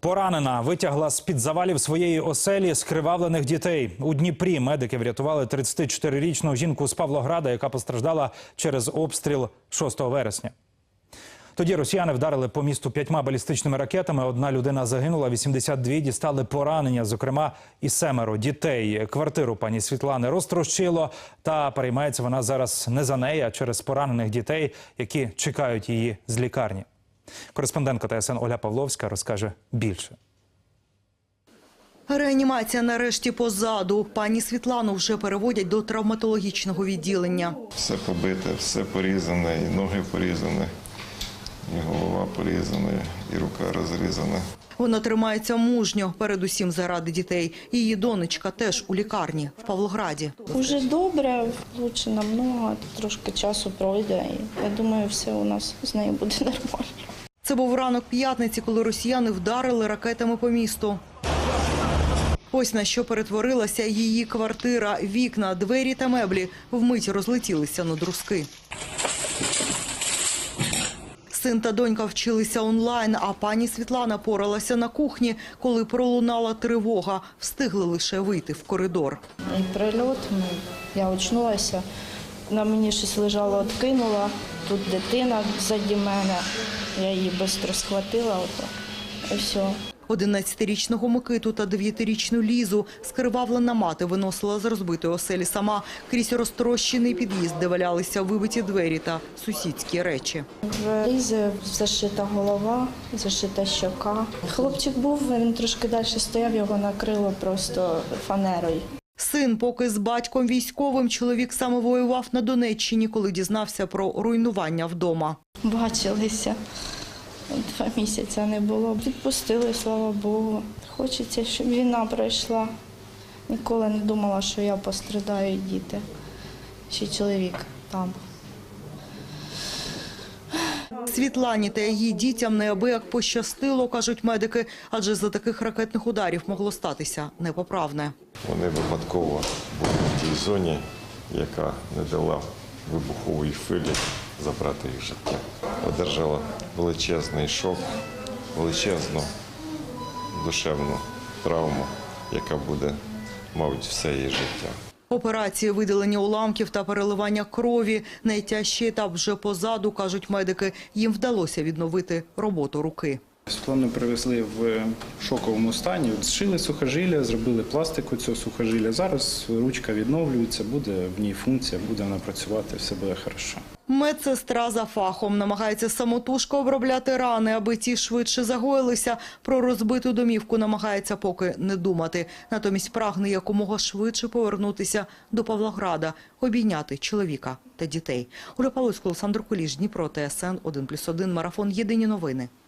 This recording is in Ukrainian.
Поранена витягла з під завалів своєї оселі скривавлених дітей. У Дніпрі медики врятували 34-річну жінку з Павлограда, яка постраждала через обстріл 6 вересня. Тоді росіяни вдарили по місту п'ятьма балістичними ракетами. Одна людина загинула, 82 дістали поранення, зокрема і семеро дітей. Квартиру пані Світлани розтрощило, та переймається вона зараз не за неї, а через поранених дітей, які чекають її з лікарні. Кореспондентка ТСН Оля Павловська розкаже більше. Реанімація нарешті позаду. Пані Світлану вже переводять до травматологічного відділення. Все побите, все порізане, і ноги порізані, і голова порізана, і рука розрізана. Вона тримається мужньо, передусім заради дітей. Її донечка теж у лікарні в Павлограді. Уже добре, лучше намного, трошки часу пройде, і я думаю, все у нас з нею буде нормально. Це був ранок п'ятниці, коли росіяни вдарили ракетами по місту. Ось на що перетворилася її квартира. Вікна, двері та меблі вмить розлетілися на друзки. Син та донька вчилися онлайн, а пані Світлана поралася на кухні, коли пролунала тривога. Встигли лише вийти в коридор. І прильот, ну, я очнулася, на мені щось лежало, відкинула, тут дитина ззаді мене, я її швидко схватила, ото, і все. 11-річного Микиту та 9-річну Лізу скривавлена мати виносила з розбитої оселі сама крізь розтрощений під'їзд, де валялися вибиті двері та сусідські речі. В Лізи зашита голова, зашита щока. Хлопчик був, він трошки далі стояв, його накрило просто фанерою. Син, поки з батьком військовим, чоловік саме воював на Донеччині, коли дізнався про руйнування вдома. Бачилися. Два місяці не було. Відпустили, слава Богу. Хочеться, щоб війна пройшла. Ніколи не думала, що я пострадаю діти. Ще чоловік там. Світлані та її дітям неабияк пощастило, кажуть медики, адже за таких ракетних ударів могло статися непоправне. Вони випадково були в тій зоні, яка не дала вибухової хвилі забрати їх життя. Одержала величезний шок, величезну душевну травму, яка буде, мабуть, все її життя. Операції видалення уламків та переливання крові – найтяжчий етап вже позаду, кажуть медики. Їм вдалося відновити роботу руки. Світлану привезли в шоковому стані. Зшили сухожилля, зробили пластику цього сухожилля. Зараз ручка відновлюється, буде в ній функція, буде вона працювати, все буде хорошо. Медсестра за фахом намагається самотужки обробляти рани, аби ті швидше загоїлися. Про розбиту домівку намагається поки не думати. Натомість прагне якомога швидше повернутися до Павлограда, обійняти чоловіка та дітей. Оля Павловська, Олександр Куліш, Дніпро, ТСН 1+,1, Марафон. Єдині новини.